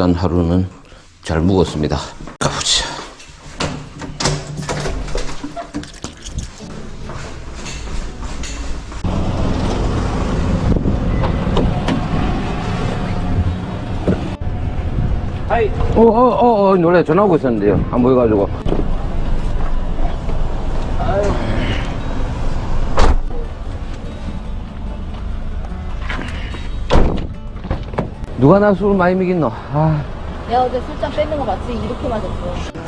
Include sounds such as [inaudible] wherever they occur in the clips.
일단 하루는 잘 묵었습니다. 가보자. 하이. 어, 어, 어, 어, 놀래. 전화 오고 있었는데요. 안 보여가지고. 누가 나술 많이 먹였노? 아, 내가 어제 술잔 뺏는 거 맞지? 이렇게 맞았어.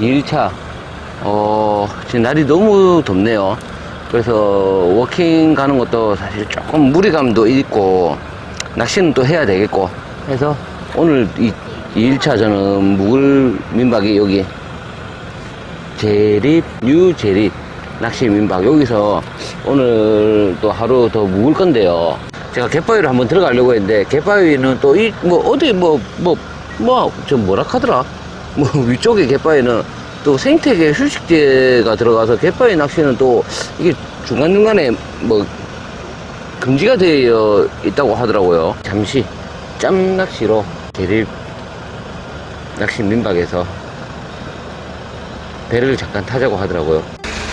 1차. 어, 지금 날이 너무 덥네요. 그래서 워킹 가는 것도 사실 조금 무리감도 있고, 낚시는 또 해야 되겠고, 해서 오늘 이 2일차 저는 묵을 민박이 여기 제립, 뉴 제립 낚시 민박 여기서 오늘 또 하루 더 묵을 건데요. 제가 갯바위로 한번 들어가려고 했는데 갯바위는 또 이 뭐 어디 뭐 뭐 뭐 저 뭐라 하더라 뭐 [laughs] 위쪽에 갯바위는 또 생태계 휴식지가 들어가서 갯바위 낚시는 또 이게 중간중간에 뭐 금지가 되어 있다고 하더라고요. 잠시 짬 낚시로 제립 낚시 민박에서 배를 잠깐 타자고 하더라고요.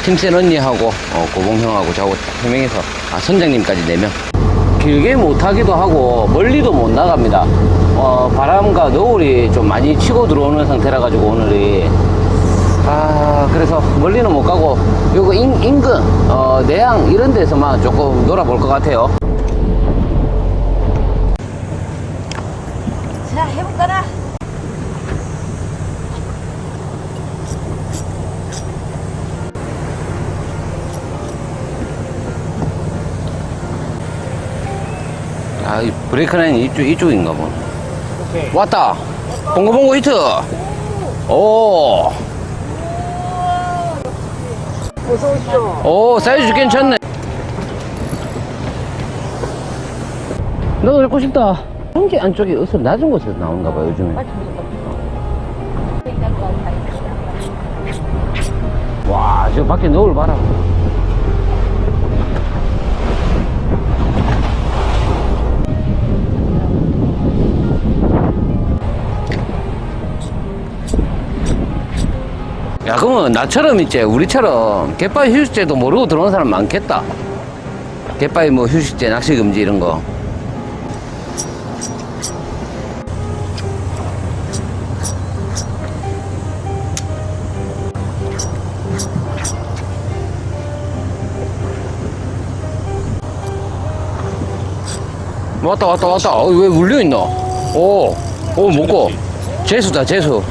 팀센 언니하고 어, 고봉 형하고 저하고 세 명이서 아 선장님까지 네 명. 길게 못 타기도 하고 멀리도 못 나갑니다. 어, 바람과 노을이 좀 많이 치고 들어오는 상태라 가지고 오늘이 아 그래서 멀리는 못 가고 요거 인, 인근 어, 내양 이런 데서만 조금 놀아볼 것 같아요. 자, 해볼까나? 아, 이 브레이크 라인 이쪽, 이쪽인가 보. 왔다. 봉고봉고 히트. 오. 어서 오십시오. 오, 사이즈 괜찮네. 너도 읽고 싶다. 경기 안쪽이 어서 낮은 곳에서 나오는가 봐, 요즘에. 와, 저 밖에 노을 봐라. 야, 그러면 나처럼 있지, 우리처럼 갯바위 휴식제도 모르고 들어오는 사람 많겠다. 갯바위 뭐 휴식제, 낚시 금지 이런 거. 왔다, 왔다, 왔다. 어, 왜 물려있노? 오, 오, 먹고. 재수다, 재수.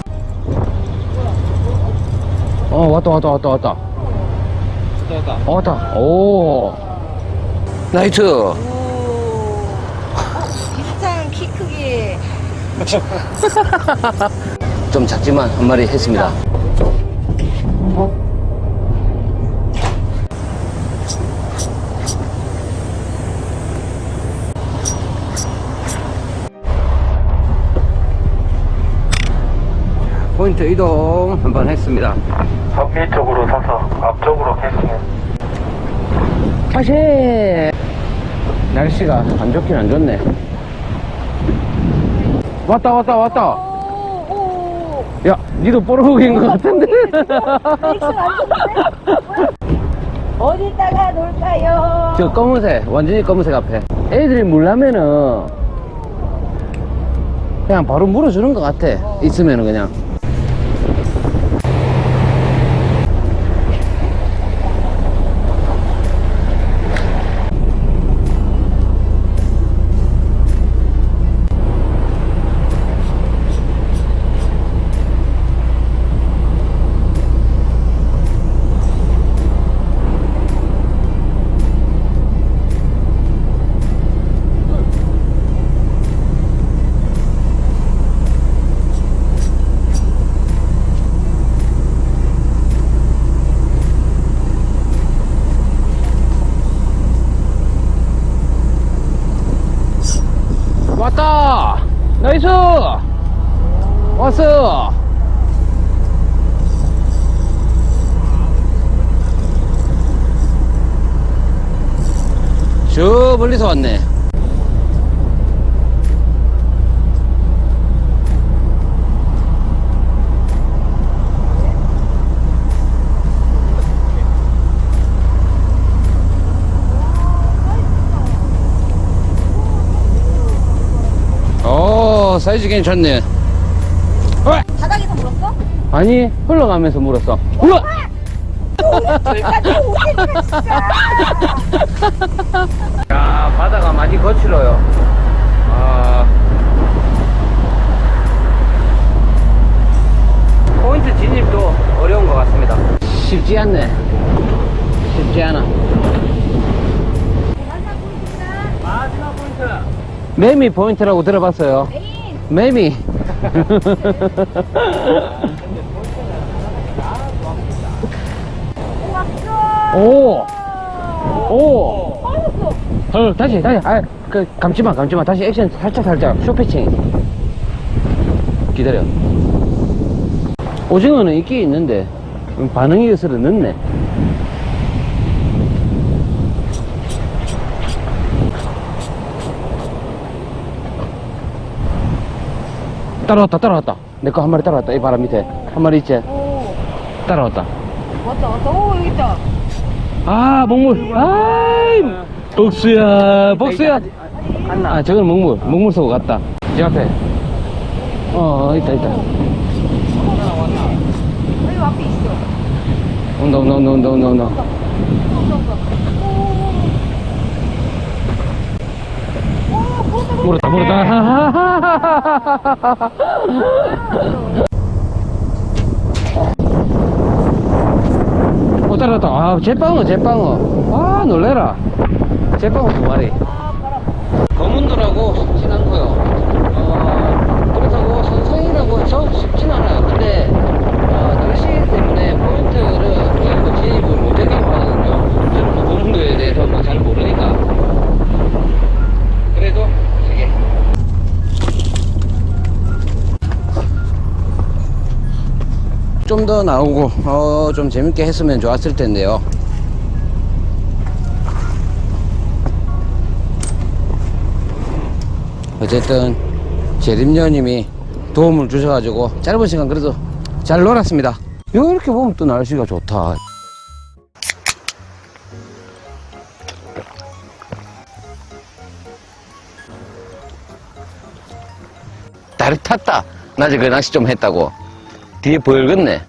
어, 왔다, 왔다, 왔다, 왔다. 어, 왔다. 오. 나이트. 오. 비슷한 키 크기. [laughs] 좀 작지만 한 마리 했습니다. 포인트 이동 한번 했습니다. 선미 쪽으로 서서 앞쪽으로 캐스팅 다시! 날씨가 안 좋긴 안 좋네. 왔다, 왔다, 왔다. 오, 오. 야, 니도 뽀로로인 것 같은데? 어디다가 놀까요? 저 검은색, 완전히 검은색 앞에. 애들이 물라면은 그냥 바로 물어주는 것 같아. 있으면은 그냥. 왔어! 저 멀리서 왔네. 오, 사이즈 괜찮네. 아니, 흘러가면서 물었어. 우와! 야, 바다가 많이 거칠어요. 아. 포인트 진입도 어려운 것 같습니다. 쉽지 않네. 쉽지 않아. 마지막 포인트다. 매미 포인트라고 들어봤어요. 매미. [laughs] 오! 오! 어, 다시, 다시. 아, 그, 감지마, 감지마. 다시 액션 살짝, 살짝. 쇼피칭. 기다려. 오징어는 있긴 있는데, 음, 반응이 있어서 늦네. 따라왔다, 따라왔다. 내 거 한 마리 따라왔다. 이 바람 밑에. 한 마리 있지? 오. 따라왔다. 왔다 왔다. 오 여기 있다. 아, 먹물. 아이, 복수야, 복수야. 아, 저건 먹물. 먹물 쏘고 갔다. 제 앞에. 어, 어, 있다, 있다. 온다, 온다, 온다, 온다, 온다, 온다. 물었다 물었다, [laughs] 물었다. 오, 따라왔다. 아, 제빵어, 제빵어. 아, 놀래라. 제빵어 두 마리. 검은도라고 쉽진 않고요. 어, 그렇다고 선생이라고 해서 쉽진 않아요. 근데 어, 날씨 때문에 포인트를 일부 진입을 못하게 하거든요. 저는 뭐 검은도에 대해서 좀 더 나오고 어, 좀 재밌게 했으면 좋았을 텐데요. 어쨌든 재림녀님이 도움을 주셔가지고 짧은 시간 그래도 잘 놀았습니다. 이렇게 보면 또 날씨가 좋다. 다리 탔다. 낮에 그 낚시 좀 했다고. 뒤에 벌겠네.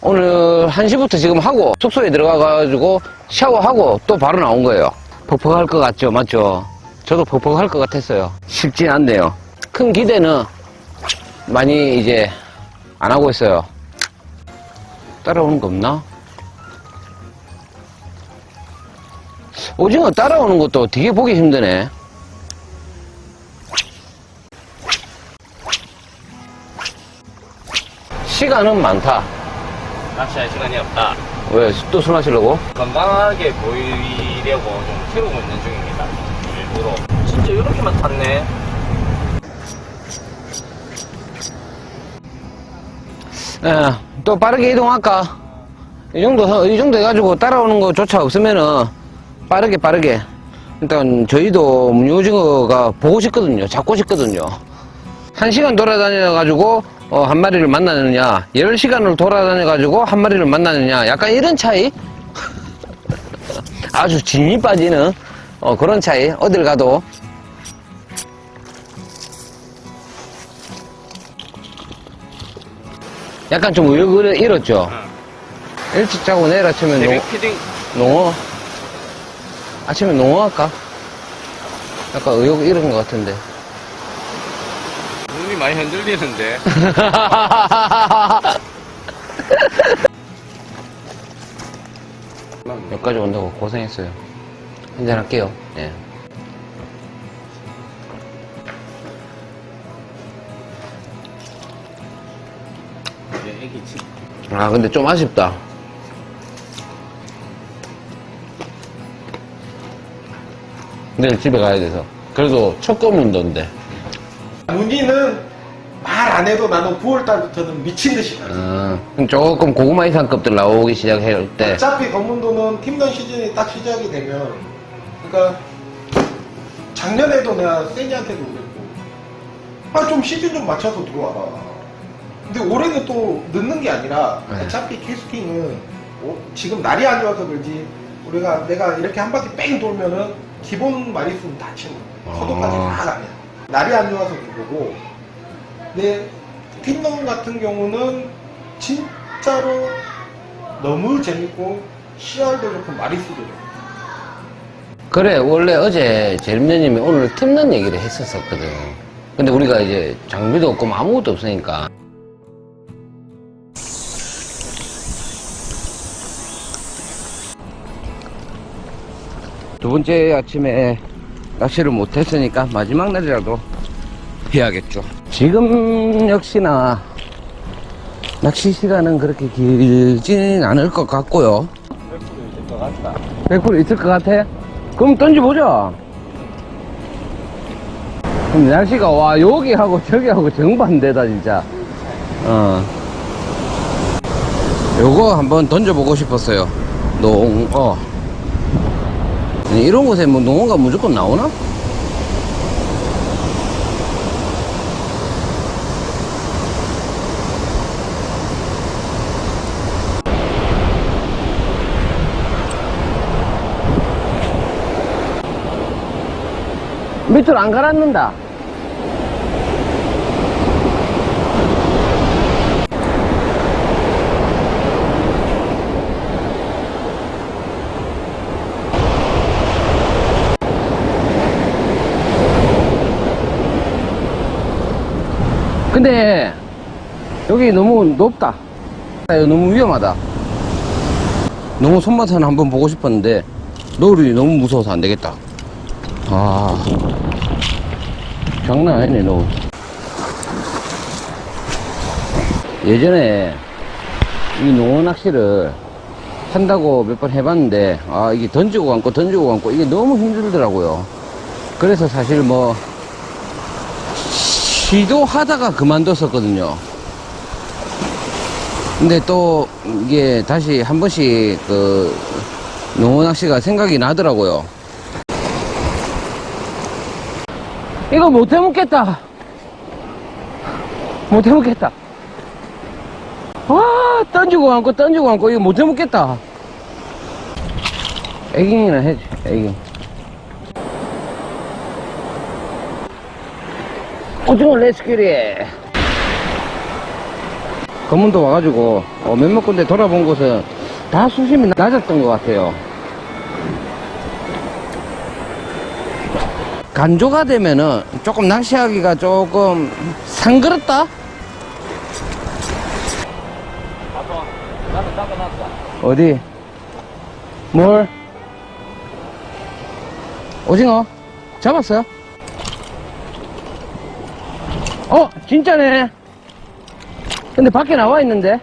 오늘 1시부터 지금 하고 숙소에 들어가가지고 샤워하고 또 바로 나온 거예요. 퍽퍽할 것 같죠? 맞죠? 저도 퍽퍽할 것 같았어요. 쉽진 않네요. 큰 기대는 많이 이제 안 하고 있어요. 따라오는 거 없나? 오징어 따라오는 것도 되게 보기 힘드네. 시간은 많다. 낚시할 시간이 없다. 왜? 또 술 마시려고? 건강하게 보이려고 좀 키우고 있는 중입니다. 일부러. 진짜 이렇게만 탔네. 예, 또 빠르게 이동할까? 이 정도, 이 정도 해가지고 따라오는 거조차 없으면은 빠르게 빠르게. 일단 저희도 문효징어가 보고 싶거든요. 잡고 싶거든요. 한 시간 돌아다녀 가지고 어, 한 마리를 만나느냐, 열 시간을 돌아다녀 가지고 한 마리를 만나느냐, 약간 이런 차이? [laughs] 아주 진이 빠지는 어, 그런 차이. 어딜 가도. 약간 좀 의욕을 잃었죠. 일찍 자고 내일 아침에 농. 농어? 아침에 농어 할까? 약간 의욕 잃은 것 같은데. 눈이 많이 흔들리는데. [laughs] 여기까지 온다고 고생했어요. 한잔 할게요. 예. 이제 애기 집. 아, 근데 좀 아쉽다. 내일 집에 가야 돼서. 그래도 첫 검은던데. 문희는 말 안 해도 나는 9월달부터는 미친 듯이 가요. 어, 그럼 조금 고구마 이상급들 나오기 시작할 때. 어차피 검문도는 팀던 시즌이 딱 시작이 되면, 그러니까 작년에도 내가 세니한테도 그랬고 아 좀 시즌 좀 맞춰서 들어와라 근데 올해는 또 늦는 게 아니라 네. 어차피 캐스팅은 어, 지금 날이 안 좋아서 그러지 우리가 내가 이렇게 한 바퀴 뺑 돌면은 기본 마리수는 다 치는 거야 서도까지 아. 다 가면 날이 안 좋아서 그거고 근데 핀넘 같은 경우는 진짜로 너무 재밌고 CR도 좋고 마리수도 좋고. 그래 원래 어제 재림녀님이 오늘 틈난 얘기를 했었었거든. 근데 우리가 이제 장비도 없고 뭐 아무것도 없으니까. 두 번째 아침에 낚시를 못했으니까 마지막 날이라도 해야겠죠 지금 역시나 낚시 시간은 그렇게 길진 않을 것 같고요 100% 있을 것 같아? 그럼 던져보자. 그럼 날씨가 와, 여기하고 저기하고 정반대다, 진짜. 어. 요거 한번 던져보고 싶었어요. 농어. 이런 곳에 뭐 농어가 무조건 나오나? 밑으로 안 갈았는다. 근데 여기 너무 높다. 너무 위험하다. 너무 손맛은 한번 보고 싶었는데 노을이 너무 무서워서 안 되겠다. 아. 장난 아니네 너. 예전에 이 농어 낚시를 한다고 몇 번 해봤는데 아 이게 던지고 감고 던지고 감고 이게 너무 힘들더라고요. 그래서 사실 뭐 시도하다가 그만뒀었거든요. 근데 또 이게 다시 한 번씩 그 농어 낚시가 생각이 나더라고요 이거 못 해먹겠다. 못 해먹겠다. 와, 던지고 감고, 던지고 감고, 이거 못 해먹겠다. 애깅이나 해지, 애깅. 오징어 레스큐리. 검문도 와가지고, 어, 몇몇 군데 돌아본 곳은 다 수심이 낮았던 것 같아요. 간조가 되면은 조금 낚시하기가 조금 상그럽다? 어디? 뭘? 오징어? 잡았어요? 어, 진짜네. 근데 밖에 나와 있는데?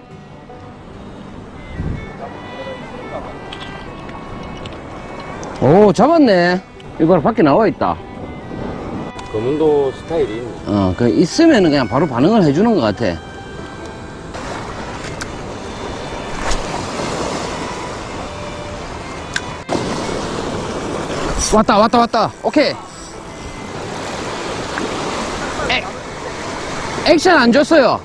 오, 잡았네. 이거 밖에 나와 있다. 검은도 스타일이 있네. 어, 그 있으면은 그냥 바로 반응을 해주는 것 같아. 왔다, 왔다, 왔다. 오케이. 액, 액션 안 줬어요.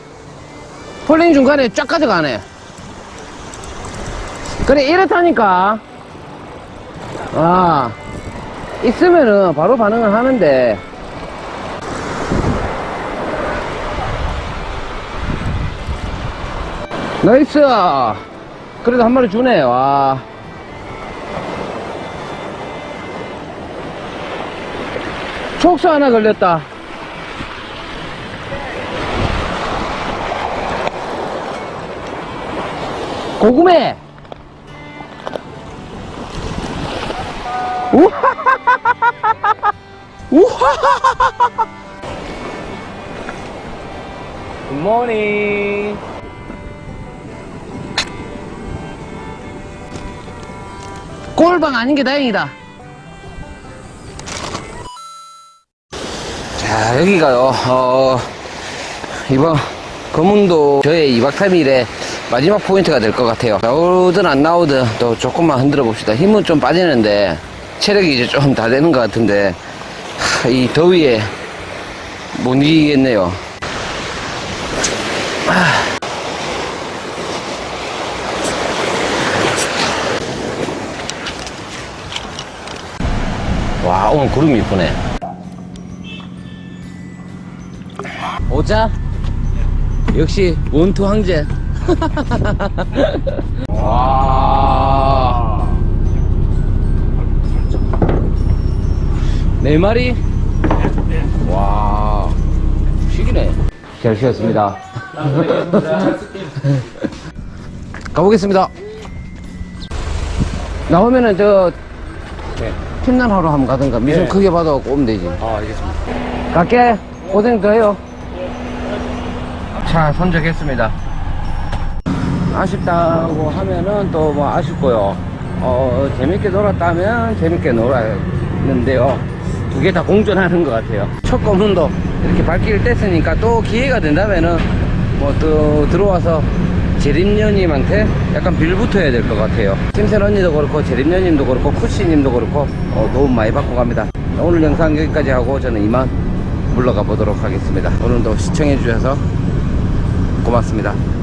폴링 중간에 쫙 가져가네. 그래, 이렇다니까. 아, 있으면은 바로 반응을 하는데. 나이스! 그래도 한 마리 주네, 와. 촉수 하나 걸렸다. 고구매! 우와! 우와! 굿모닝. 꼴방 아닌 게 다행이다. 자, 여기가요, 어, 이번 검은도 저의 2박 3일의 마지막 포인트가 될 것 같아요. 나오든 안 나오든 또 조금만 흔들어 봅시다. 힘은 좀 빠지는데, 체력이 이제 좀 다 되는 것 같은데, 하, 하, 이 더위에 못 이기겠네요. 와, 오늘 구름이 이쁘네. 오자? 역시 원투 황제. [laughs] 와. 네 마리? 와. 식이네. 잘 쉬었습니다. [laughs] 가보겠습니다. 나오면은 저 팀난 하러 한번 가든가 미션 네. 크게 받아갖고 오면 되지. 아, 알겠습니다. 갈게. 고생 더 해요. 차 선적했습니다. 아쉽다고 하면은 또 뭐 아쉽고요. 어, 재밌게 놀았다면 재밌게 놀았는데요. 두 개 다 공존하는 것 같아요. 첫 검문도 이렇게 발길을 뗐으니까 또 기회가 된다면은 뭐 또 들어와서 재림녀님한테 약간 빌붙어야 될 것 같아요. 심센 언니도 그렇고 재림녀님도 그렇고 쿠시님도 그렇고 어, 도움 많이 받고 갑니다. 오늘 영상 여기까지 하고 저는 이만 물러가 보도록 하겠습니다. 오늘도 시청해 주셔서 고맙습니다.